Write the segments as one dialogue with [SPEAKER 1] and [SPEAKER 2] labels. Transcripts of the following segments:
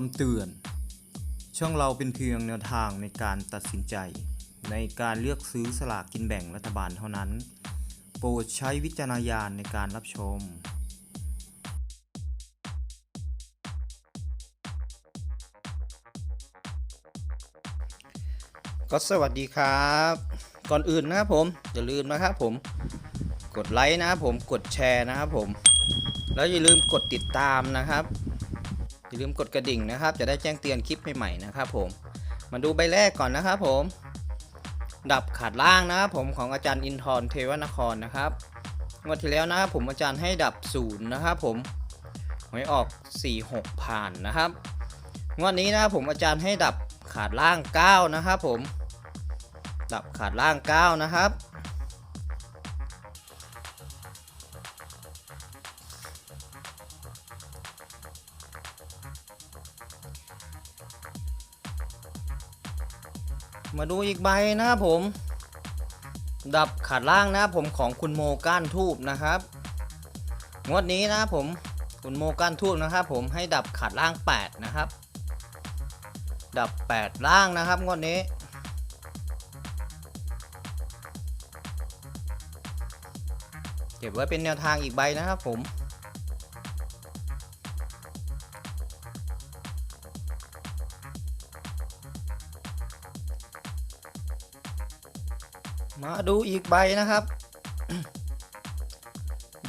[SPEAKER 1] คำเตือน ช่องเราเป็นเพียงแนวทางในการตัดสินใจ ในการเลือกซื้อสลากกินแบ่งรัฐบาลเท่านั้น โปรดใช้วิจารณญาณในการรับชม ก็สวัสดีครับ ก่อนอื่นนะครับผม อย่าลืมนะครับผม กดไลค์นะครับผม กดแชร์นะครับผม แล้วอย่าลืมกดติดตามนะครับ อย่าลืมกดกระดิ่งนะครับ จะได้แจ้งเตือนคลิปใหม่ๆนะครับผม มาดูใบแรกก่อนนะครับผม ดับขาดล่างนะครับผมของอาจารย์อินทร์เทวนครนะครับงวดที่แล้วนะครับผมอาจารย์ให้ดับศูนย์นะครับผมหวยออก 4-6 ผ่านนะครับงวดนี้นะครับผมอาจารย์ให้ดับขาดล่าง 9 นะครับผม ดับขาดล่าง 9 นะครับ มาดูอีกใบนะครับผม ดับขาดล่างนะครับผมของคุณโมก้านทูบนะครับงวดนี้นะครับผมคุณโมก้านทูบนะครับ ผมให้ดับขาดล่าง 8 นะครับ ดับ 8 ล่างนะครับงวดนี้เก็บไว้เป็นแนวทางอีกใบนะครับผม มาดูอีกใบนะครับ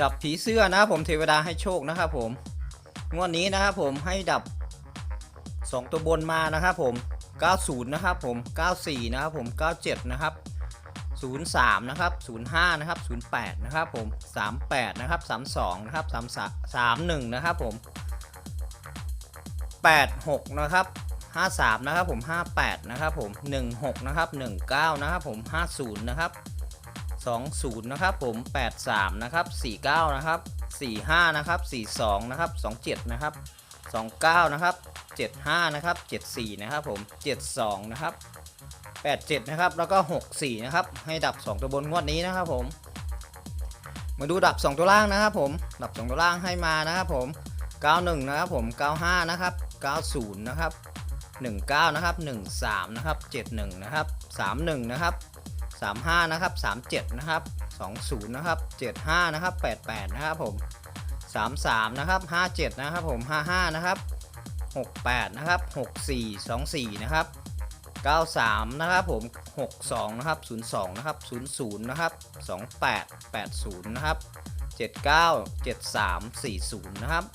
[SPEAKER 1] ดับผีเสื้อนะผมเทวดาให้โชคนะครับผม งวดนี้นะครับผมให้ดับ 2 ตัวบนมานะครับผม 90 นะครับผม 94 นะครับผม 97 นะครับ 03 นะครับ 05 นะครับ 08 นะครับผม 38 นะครับ 32 นะครับ 33 31 นะครับผม 86 นะครับ 53 นะครับผม 58 นะครับผม 16 นะครับ 19 นะครับผม 50 นะครับ 20 นะครับผม 83 นะครับ 49 นะครับ 45 นะครับ 42 นะครับ 27 นะครับ 29 นะครับ 75 นะครับ 74 นะครับผม 72 นะครับ 87 นะครับ แล้วก็ 64 นะครับ ให้ดับ 2 ตัวบนงวดนี้นะครับผม มาดูดับ 2 ตัวล่างนะครับผม ดับ 2 ตัวล่างให้มานะครับผม 91 นะครับผม 95 นะครับ 90 นะครับ 19 นะครับ 13 นะครับ 71 นะครับ 31 นะครับ 35 นะครับ 37 นะครับ 20 นะครับ 75 นะครับ 88 นะครับผม 33 นะครับ 57 นะครับผม 55 นะครับ 68 นะครับ 64 24 นะครับ 93 นะครับผม 62 นะครับ 02 นะครับ 00 นะครับ 28 80 นะครับ 79 73 40 นะครับ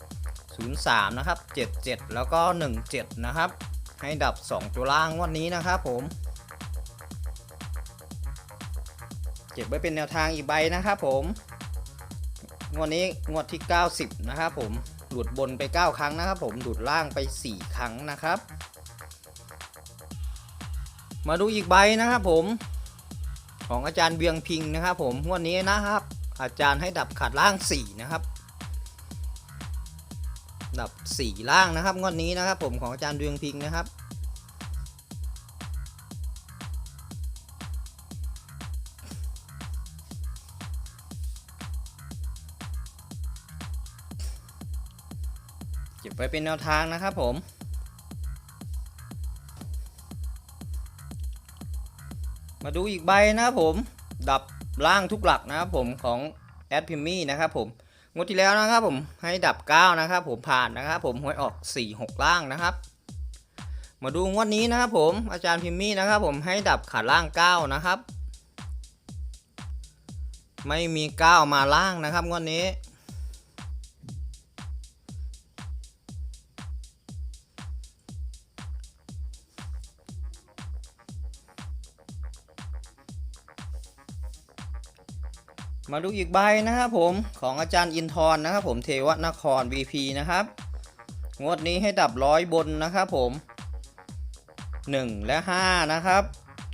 [SPEAKER 1] 03 นะครับ 77 แล้วก็ 17 นะครับ ให้ดับ 2 ตัวล่างวันนี้นะครับผม เก็บไว้เป็นแนวทางอีกใบนะครับผมงวดนี้งวดที่ 90 นะครับผมหลุดบนไป 9 ครั้งนะครับผมหลุดล่างไป 4 ครั้งนะครับ มาดูอีกใบนะครับผมของอาจารย์เบียงพิงนะครับผมงวดนี้นะครับ อาจารย์ให้ดับขาดล่าง 4 นะครับ ดับ 4 ล่างนะครับงวดนี้นะครับ ผมของอาจารย์เบียงพิงนะครับเก็บไว้เป็นแนวทางนะครับผมมาดูอีกใบนะครับผม ดับล่างทุกหลักนะครับผมของแอดพิมมี่นะครับผม งวดที่แล้วนะครับผมให้ดับ 9 นะครับผมผ่านนะครับผมหวยออก 4 6 ล่างนะครับ มาดูงวดนี้นะครับผมอาจารย์พิมมี่นะครับผมให้ดับขาล่าง 9 นะครับ ไม่มี 9 มาล่างนะครับงวดนี้ มาดูอีกใบนะครับผมของอาจารย์อินทร์นะครับผมเทวนคร VP นะครับ งวดนี้ให้ดับร้อยบนนะครับผม 1 และ 5 นะครับ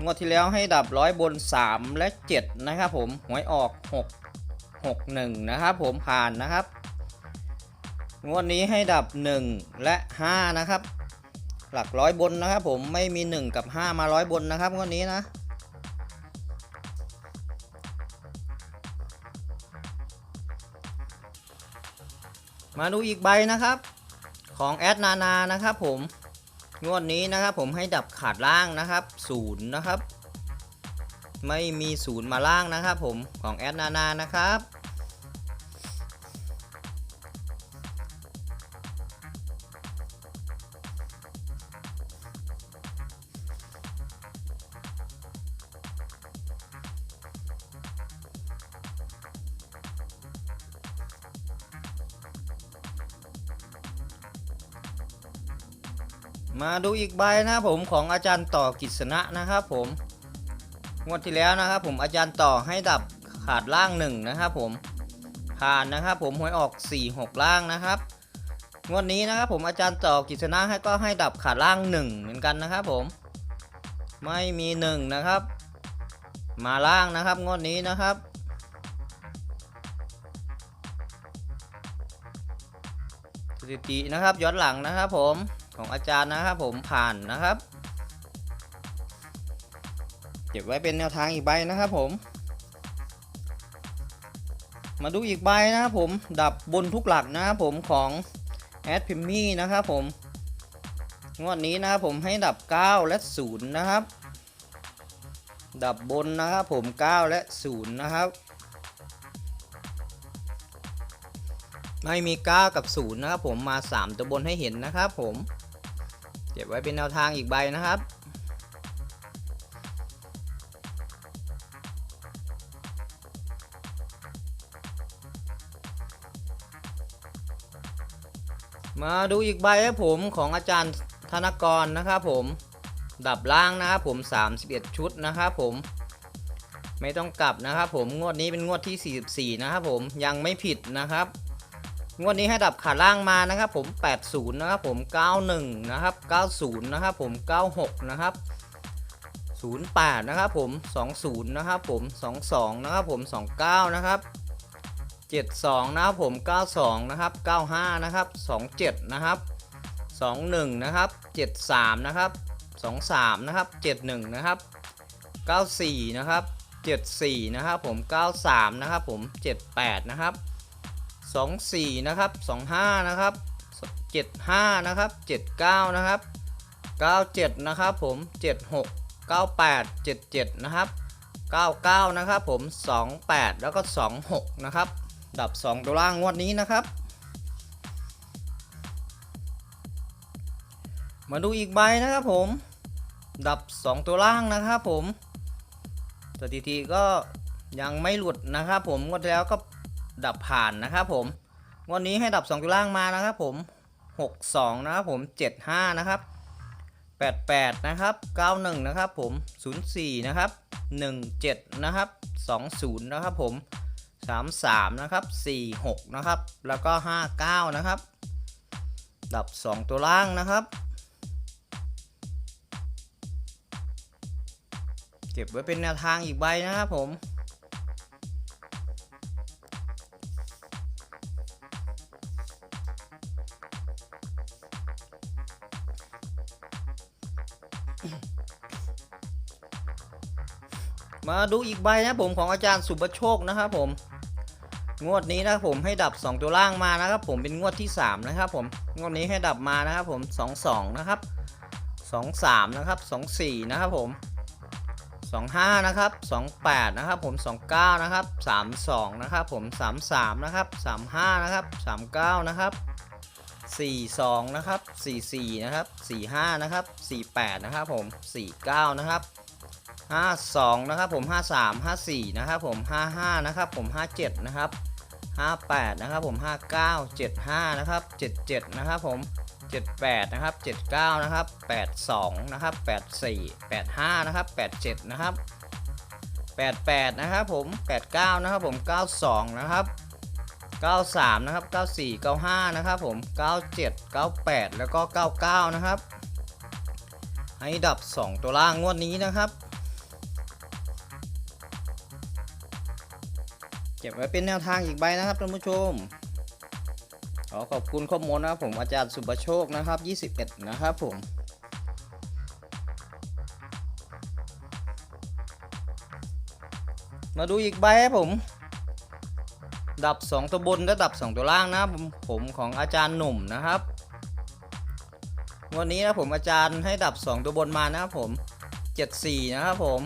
[SPEAKER 1] งวดที่แล้วให้ดับร้อยบน 3 และ 7 นะครับผมหวยออก 6 6 1 นะครับผมผ่านนะครับ งวดนี้ให้ดับ 1 และ 5 นะครับ หลักร้อยบนนะครับผมไม่มี 1 กับ 5 มาร้อยบนนะครับงวดนี้นะ มาดูอีกใบนะครับ ของแอดนานานะครับผม งวดนี้นะครับผมให้ดับขาดล่างนะครับศูนย์นะครับ ไม่มีศูนย์มาล่างนะครับผมของแอดนานานะครับ มาดูอีกใบนะครับผมของอาจารย์ต่อกิษณะนะครับผมงวดที่แล้วนะครับผมอาจารย์ต่อให้ดับขาดล่างหนึ่งนะครับผมผ่านนะครับผมหวยออก 4 6 ล่างนะครับงวดนี้นะครับผมอาจารย์ต่อกิษณะให้ก็ให้ดับขาดล่างหนึ่งเหมือนกันนะครับผมไม่มีหนึ่งนะครับ มาล่างนะครับงวดนี้นะครับสถิตินะครับย้อนหลังนะครับผม ของอาจารย์นะครับผมผ่านนะครับ เก็บไว้เป็นแนวทางอีกใบนะครับผม มาดูอีกใบนะครับผมดับบนทุกหลักนะครับผมของแอดพิมมี่นะครับผมงวดนี้นะครับผมให้ดับ 9 และ 0 นะครับ ดับบนนะครับผม 9 และ 0 นะครับ ไม่มี 9 กับ 0 นะครับผมมา 3 ตัวบนให้เห็นนะครับผม ก็บไว้เป็นแนวทางอีกใบนะครับ มาดูอีกใบครับผมของอาจารย์ธนกรนะครับผมดับล่างนะครับผม 31 ชุดนะครับผม ไม่ต้องกลับนะครับผมงวดนี้เป็นงวดที่ 44 นะครับผมยังไม่ผิดนะครับ งวดนี้ให้ดับขาล่างมานะครับผม 80 นะครับผม 91 นะครับ 90 นะครับผม 96 นะครับ 08 นะครับผม 20 นะครับผม 22 นะครับผม 29 นะครับ 72 นะครับผม 92 นะครับ 95 นะครับ 27 นะครับ 21 นะครับ 73 นะครับ 23 นะครับ 71 นะครับ 94 นะครับ 74 นะครับผม 93 นะครับผม 78 นะครับ 24 นะครับ 25 นะครับ 75 นะครับ 79 นะครับ 97 นะครับผม 76 98 77 นะครับ 99 นะครับผม 28 แล้วก็ 26 นะครับ ดับ 2 ตัวล่างงวดนี้นะครับ มาดูอีกใบนะครับผม ดับ 2 ตัวล่างนะครับผม สถิติก็ยังไม่หลุดนะครับผมงวดแล้วก็ ดับผ่านนะครับผมวันนี้ให้ดับ 2 ตัวล่างมานะครับผม 62 นะครับผม 75 นะครับ 88 นะครับ 91 นะครับผม 04 นะครับ 17 นะครับ 20 นะครับผม 33 นะครับ 46 นะครับ แล้วก็ 59 นะครับ ดับ 2 ตัวล่างนะครับ เก็บไว้เป็นแนวทางอีกใบนะครับผม มาดูอีกใบนะผมของอาจารย์สุประโชคนะครับผมงวดนี้นะผมให้ดับ 2 ตัวล่างมานะครับผมเป็นงวดที่ 3 นะครับผมงวดนี้ให้ดับมานะครับผม 22 นะครับ 23 นะครับ 24 นะครับผม 25 นะครับ 28 นะครับผม 29 นะครับ 32 นะครับผม 33 นะครับ 35 นะครับ 39 นะครับ 42 นะครับ 44 นะครับ 45 นะครับ 48 นะครับผม 49 นะครับ 52 นะครับผม 53 54 นะครับผม 55 นะครับผม 57 นะครับ 58 นะครับผม 59 75 นะครับ 77 นะครับผม 78 นะครับ 79 นะครับ 82 นะครับ 84 85 นะครับ 87 นะครับ 88 นะครับผม 89 นะครับผม 92 นะครับ 93 นะครับ 94 95 นะครับผม 97 98 แล้วก็ 99 นะครับ ให้ดับ 2 ตัวล่างงวดนี้นะครับ เก็บไว้เป็นแนวทางอีกใบนะครับท่านผู้ชม ขอขอบคุณข้อมูลนะครับผมอาจารย์สุประโชคนะครับ 21 นะครับผมมาดูอีกใบครับผม ดับ 2 ตัวบนและดับ 2 ตัวล่างนะผมผมของอาจารย์หนุ่มนะครับวันนี้นะผมอาจารย์ให้ดับ 2 ตัวบนมานะครับผม 74 นะครับผม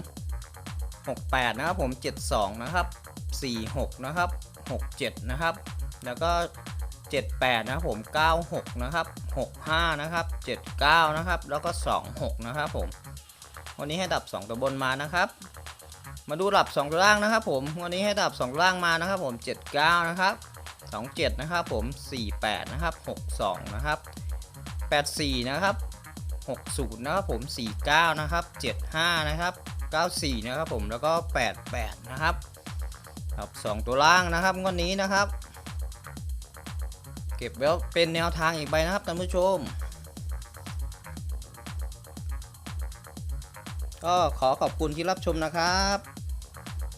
[SPEAKER 1] 68 นะครับผม 72 นะครับ 46 นะครับ 67 นะครับ แล้วก็ 78 นะครับผม 96 นะครับ 65 นะครับ 79 นะครับ แล้วก็ 26 นะครับผม วันนี้ให้ดับ 2 ตัวบนมานะครับ มาดูดับ2ตัวล่างนะครับผมวันนี้ให้ดับ2ตัวล่างมานะครับผม 79 นะครับ 27 นะครับผม 48 นะครับ 62 นะครับ 84 นะครับ 60 นะครับผม 49 นะครับ 75 นะครับ 94 นะครับผมแล้วก็ 88 นะครับครับ2ตัวล่างนะครับงวันนี้นะครับ เก็บไว้เป็นแนวทางอีกใบนะครับท่านผู้ชมก็ขอขอบคุณที่รับชมนะครับ